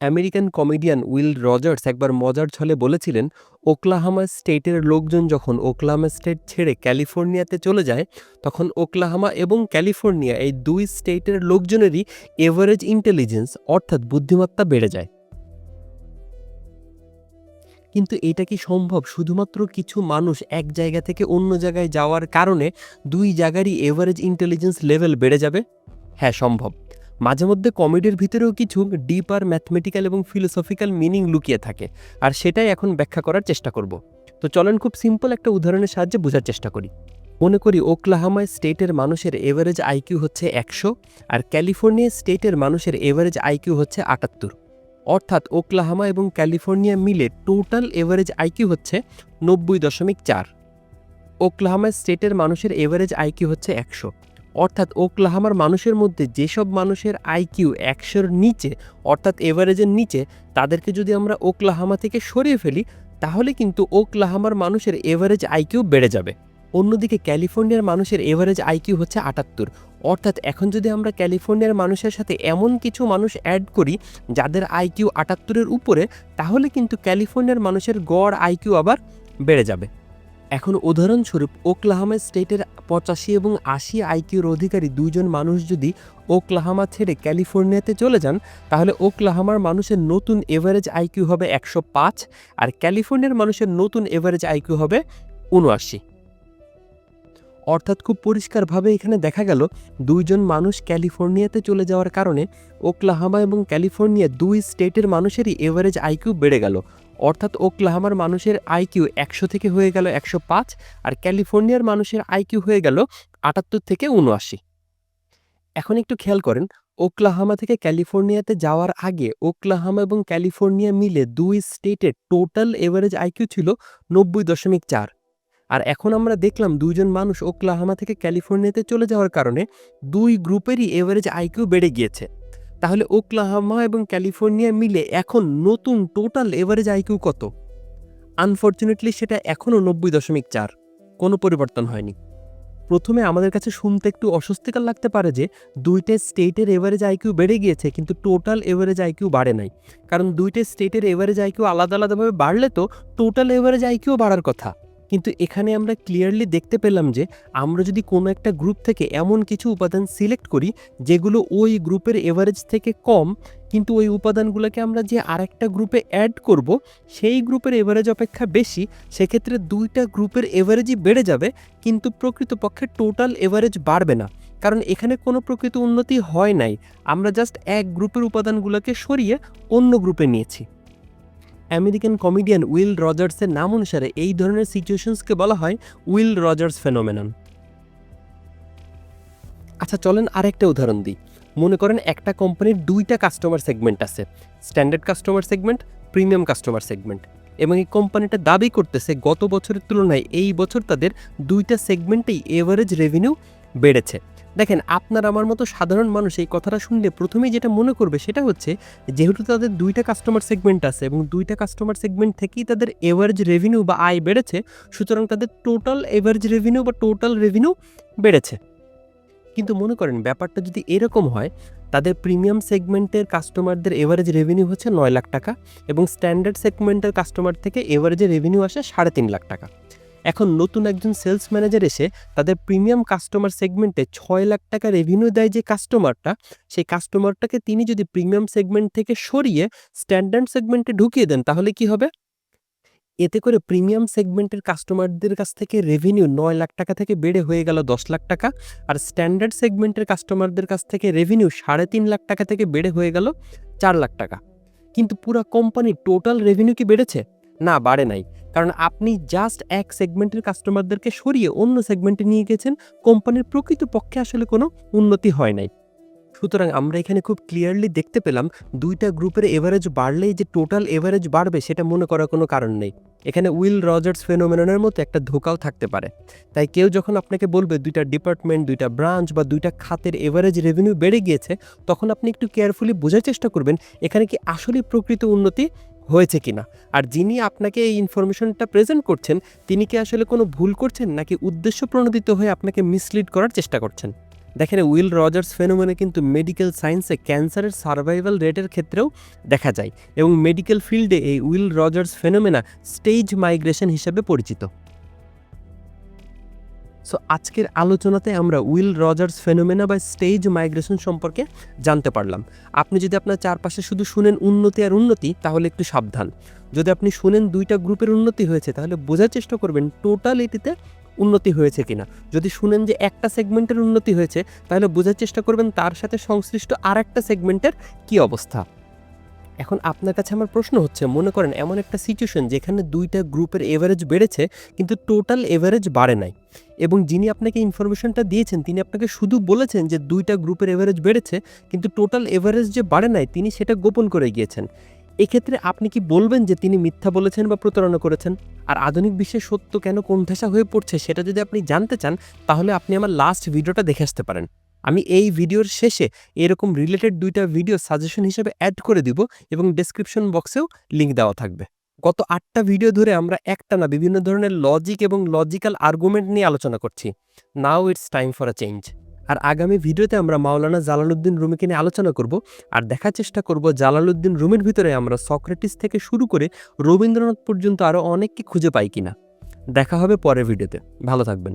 American comedian will Rogers একবার মজার ছলে বলেছিলেন, ওকলাহামা স্টেটের লোকজন যখন ওকলাহামা স্টেট ছেড়ে ক্যালিফোর্নিয়াতে চলে যায়, তখন ওকলাহামা এবং ক্যালিফোর্নিয়া এই দুই স্টেটের লোকজনেরই এভারেজ ইন্টেলিজেন্স, অর্থাৎ বুদ্ধিমত্তা বেড়ে যায়। কিন্তু এটা কি সম্ভব? শুধুমাত্র কিছু মানুষ এক জায়গা থেকে অন্য জায়গায় যাওয়ার কারণে দুই জায়গারই এভারেজ ইন্টেলিজেন্স লেভেল বেড়ে যাবে? হ্যাঁ সম্ভব। মাঝে মধ্যে কমেডির ভিতরেও কিছু ডিপ আর ম্যাথমেটিক্যাল এবং ফিলোসফিক্যাল মিনিং লুকিয়ে থাকে, আর সেটাই এখন ব্যাখ্যা করার চেষ্টা করব। তো চলেন খুব সিম্পল একটা উদাহরণের সাহায্যে বোঝার চেষ্টা করি। মনে করি ওকলাহামায় স্টেটের মানুষের এভারেজ আইকিউ হচ্ছে একশো, আর ক্যালিফোর্নিয়া স্টেটের মানুষের এভারেজ আইকিউ হচ্ছে আটাত্তর। অর্থাৎ ওকলাহামা এবং ক্যালিফোর্নিয়া মিলে টোটাল এভারেজ আইকিউ হচ্ছে নব্বই দশমিক চার। ওকলাহামা স্টেটের মানুষের এভারেজ আইকিউ হচ্ছে একশো। অর্থাৎ ওকলাহামার মানুষের মধ্যে যেসব মানুষের আইকিউ একশোর নিচে, অর্থাৎ এভারেজের নিচে, তাদেরকে যদি আমরা ওকলাহামা থেকে সরিয়ে ফেলি, তাহলে কিন্তু ওকলাহামার মানুষের এভারেজ আইকিউ বেড়ে যাবে। অন্যদিকে ক্যালিফোর্নিয়ার মানুষের এভারেজ আইকিউ হচ্ছে আটাত্তর। অর্থাৎ এখন যদি আমরা ক্যালিফোর্নিয়ার মানুষের সাথে এমন কিছু মানুষ অ্যাড করি, যাদের আইকিউ আটাত্তরের উপরে, তাহলে কিন্তু ক্যালিফোর্নিয়ার মানুষের গড় আইকিউ আবার বেড়ে যাবে। এখন উদাহরণস্বরূপ ওকলাহামা স্টেটের পঁচাশি এবং আশি আইকিউর অধিকারী দুইজন মানুষ যদি ওকলাহামা ছেড়ে ক্যালিফোর্নিয়াতে চলে যান, তাহলে ওকলাহামার মানুষের নতুন এভারেজ আইকিউ হবে একশো পাঁচ আর ক্যালিফোর্নিয়ার মানুষের নতুন এভারেজ আইকিউ হবে উনআশি অর্থাৎ খুব পরিষ্কারভাবে এখানে দেখা গেল, দুইজন মানুষ ক্যালিফোর্নিয়াতে চলে যাওয়ার কারণে ওকলাহামা এবং ক্যালিফোর্নিয়া দুই স্টেটের মানুষেরই এভারেজ আইকিউ বেড়ে গেল। অর্থাৎ ওকলাহামার মানুষের আইকিউ একশো থেকে হয়ে গেল একশো পাঁচ আর ক্যালিফোর্নিয়ার মানুষের আইকিউ হয়ে গেল আটাত্তর থেকে উনআশি এখন একটু খেয়াল করেন, ওকলাহামা থেকে ক্যালিফোর্নিয়াতে যাওয়ার আগে ওকলাহামা এবং ক্যালিফোর্নিয়া মিলে দুই স্টেটের টোটাল এভারেজ আইকিউ ছিল নব্বই দশমিক চার। আর এখন আমরা দেখলাম দুইজন মানুষ ওকলাহামা থেকে ক্যালিফোর্নিয়াতে চলে যাওয়ার কারণে দুই গ্রুপেরই এভারেজ আইকিউ বেড়ে গিয়েছে। তাহলে ওকলাহামা এবং ক্যালিফোর্নিয়া মিলে এখন নতুন টোটাল এভারেজ আইকিউ কত? আনফর্চুনেটলি সেটা এখনও নব্বই দশমিক চার। কোনো পরিবর্তন হয়নি। প্রথমে আমাদের কাছে শুনতে একটু অস্বস্তিকর লাগতে পারে যে, দুইটা স্টেটের এভারেজ আইকিউ বেড়ে গিয়েছে কিন্তু টোটাল এভারেজ আইকিউ বাড়ে নাই। কারণ দুইটা স্টেটের এভারেজ আইকিউ আলাদা আলাদাভাবে বাড়লে তো টোটাল এভারেজ আইকিউ বাড়ার কথা। কিন্তু এখানে আমরা ক্লিয়ারলি দেখতে পেলাম যে আমরা যদি কোনো একটা গ্রুপ থেকে এমন কিছু উপাদান সিলেক্ট করি, যেগুলো ওই গ্রুপের এভারেজ থেকে কম, কিন্তু ওই উপাদানগুলোকে আমরা যে আরেকটা গ্রুপে অ্যাড করব, সেই গ্রুপের এভারেজ অপেক্ষা বেশি, সেক্ষেত্রে দুইটা গ্রুপের এভারেজই বেড়ে যাবে, কিন্তু প্রকৃতপক্ষে টোটাল এভারেজ বাড়বে না। কারণ এখানে কোনো প্রকৃত উন্নতি হয় নাই। আমরা জাস্ট এক গ্রুপের উপাদানগুলোকে সরিয়ে অন্য গ্রুপে নিয়েছি। আমেরিকান কমেডিয়ান উইল রজার্সের নাম অনুসারে এই ধরনের সিচুয়েশনসকে বলা হয় উইল রজার্স ফেনোমেনন। আচ্ছা চলেন আরেকটা উদাহরণ দিই। মনে করেন একটা কোম্পানির দুইটা কাস্টমার সেগমেন্ট আছে, standard customer segment, premium customer segment. এবং এই কোম্পানিটা দাবি করতেছে, গত বছরের তুলনায় এই বছর তাদের দুইটা সেগমেন্টেই এভারেজ রেভিনিউ বেড়েছে। দেখেন, আপনার আমার মতো সাধারণ মানুষ এই কথাটা শুনলে প্রথমেই যেটা মনে করবে সেটা হচ্ছে, যেহেতু তাদের দুইটা কাস্টমার সেগমেন্ট আছে এবং দুইটা কাস্টমার সেগমেন্ট থেকেই তাদের এভারেজ রেভিনিউ বা আয় বেড়েছে, সুতরাং তাদের টোটাল এভারেজ রেভিনিউ বা টোটাল রেভিনিউ বেড়েছে। কিন্তু মনে করেন, ব্যাপারটা যদি এরকম হয়, তাদের প্রিমিয়াম সেগমেন্টের কাস্টমারদের এভারেজ রেভিনিউ হচ্ছে নয় লাখ টাকা এবং স্ট্যান্ডার্ড সেগমেন্টের কাস্টমার থেকে এভারেজে রেভিনিউ আসে সাড়ে তিন লাখ টাকা। এখন নতুন একজন সেলস ম্যানেজার এসে তাদের প্রিমিয়াম কাস্টমার সেগমেন্টে ছয় লাখ টাকা রেভিনিউ দেয় যে কাস্টমারটা সেই কাস্টমারটাকে তিনি যদি প্রিমিয়াম সেগমেন্ট থেকে সরিয়ে স্ট্যান্ডার্ড সেগমেন্টে ঢুকিয়ে দেন, তাহলে কি হবে? এতে করে প্রিমিয়াম সেগমেন্টের কাস্টমারদের কাছ থেকে রেভিনিউ নয় লাখ টাকা থেকে বেড়ে হয়ে গেল দশ লাখ টাকা, আর স্ট্যান্ডার্ড সেগমেন্টের কাস্টমারদের কাছ থেকে রেভিনিউ সাড়ে তিন লাখ টাকা থেকে বেড়ে হয়ে গেল চার লাখ টাকা। কিন্তু পুরো কোম্পানির টোটাল রেভিনিউ কি বেড়েছে? না, বাড়ে নাই। কারণ আপনি জাস্ট এক সেগমেন্টের কাস্টমারদেরকে সরিয়ে অন্য সেগমেন্টে নিয়ে গেছেন, কোম্পানির প্রকৃত পক্ষে আসলে কোনো উন্নতি হয় নাই। সুতরাং আমরা এখানে খুব ক্লিয়ারলি দেখতে পেলাম, দুইটা গ্রুপের এভারেজ বাড়লেই যে টোটাল এভারেজ বাড়বে, সেটা মনে করার কোনো কারণ নেই। এখানে উইল রজার্স ফেনোমেননের মতো একটা ধোকাও থাকতে পারে। তাই কেউ যখন আপনাকে বলবে দুইটা ডিপার্টমেন্ট, দুইটা ব্রাঞ্চ বা দুইটা খাতের এভারেজ রেভিনিউ বেড়ে গিয়েছে, তখন আপনি একটু কেয়ারফুলি বোঝার চেষ্টা করবেন, এখানে কি আসলেই প্রকৃত উন্নতি হয়েছে কিনা? আর যিনি আপনাকে এই ইনফরমেশনটা প্রেজেন্ট করছেন, তিনি কি আসলে কোনো ভুল করছেন নাকি উদ্দেশ্য প্রণোদিত হয়ে আপনাকে মিসলিড করার চেষ্টা করছেন? দেখেন, উইল রজার্স ফেনোমেনে কিন্তু মেডিকেল সায়েন্সে ক্যান্সারের সার্ভাইভাল রেটের ক্ষেত্রেও দেখা যায় এবং মেডিকেল ফিল্ডে এই Will Rogers phenomena stage migration হিসেবে পরিচিত। সো আজকের আলোচনাতে আমরা উইল রজার্স ফেনোমেনা বা স্টেজ মাইগ্রেশন সম্পর্কে জানতে পারলাম। আপনি যদি আপনার চারপাশে শুধু শুনেন উন্নতি আর উন্নতি, তাহলে একটু সাবধান। যদি আপনি শুনেন দুইটা গ্রুপের উন্নতি হয়েছে, তাহলে বোঝার চেষ্টা করবেন টোটালিটিতে উন্নতি হয়েছে কিনা। যদি শুনেন যে একটা সেগমেন্টের উন্নতি হয়েছে, তাহলে বোঝার চেষ্টা করবেন তার সাথে সংশ্লিষ্ট আর একটা সেগমেন্টের কী অবস্থা। এখন আপনার কাছে আমার প্রশ্ন হচ্ছে, মনে করেন এমন একটা সিচুয়েশন যেখানে দুইটা গ্রুপের এভারেজ বেড়েছে, কিন্তু টোটাল এভারেজ বাড়ে নাই। এবং যিনি আপনাকে ইনফরমেশনটা দিয়েছেন, তিনি আপনাকে শুধু বলেছেন যে দুইটা গ্রুপের এভারেজ বেড়েছে, কিন্তু টোটাল এভারেজ যে বাড়ে নাই, তিনি সেটা গোপন করে গিয়েছেন। এক্ষেত্রে আপনি কি বলবেন যে তিনি মিথ্যা বলেছেন বা প্রতারণা করেছেন? আর আধুনিক বিশ্বে সত্য কেন কোণঠাসা হয়ে পড়ছে, সেটা যদি আপনি জানতে চান, তাহলে আপনি আমার লাস্ট ভিডিওটা দেখে আসতে পারেন। আমি এই ভিডিওর শেষে এরকম রিলেটেড দুইটা ভিডিও সাজেশন হিসেবে অ্যাড করে দিব এবং ডেসক্রিপশন বক্সেও লিঙ্ক দেওয়া থাকবে। গত আটটা ভিডিও ধরে আমরা একটা না বিভিন্ন ধরনের লজিক এবং লজিক্যাল আর্গুমেন্ট নিয়ে আলোচনা করছি। Now it's time for a change আর আগামী ভিডিওতে আমরা মাওলানা জালালউদ্দিন রুমিকে নিয়ে আলোচনা করব আর দেখার চেষ্টা করব জালালউদ্দিন রুমির ভিতরে আমরা সক্রেটিস থেকে শুরু করে রবীন্দ্রনাথ পর্যন্ত আরও অনেককে খুঁজে পাই কিনা। দেখা হবে পরের ভিডিওতে ভালো থাকবেন।